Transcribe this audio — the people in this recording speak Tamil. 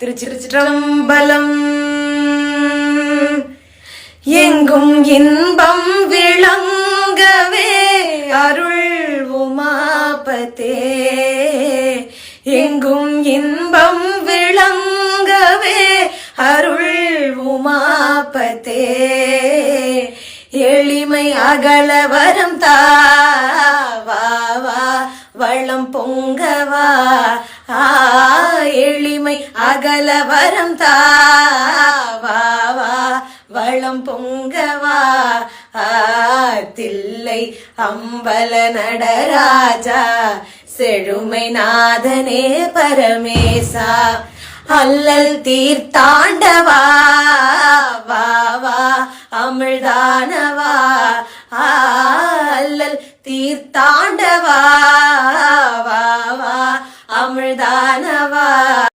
திருச்சிற்றம்பலம். எங்கும் இன்பம் விளங்கவே அருள் உமாபதே எங்கும் இன்பம் விளங்கவே அருள் உமாபதே எளிமை அகல வரம் தாவா வளம் பொங்கவா ஆ எளிமை அகல வரம் தாவா வளம் பொங்கவா தில்லை அம்பல நடராஜா செழுமை நாதனே பரமேசா அல்லல் தீர்த்தாண்டவா வா வா அமிழ்தானவா ஆ, அல்லல் தீர்த்தாண்டவா வா வா அமிழ்தானவா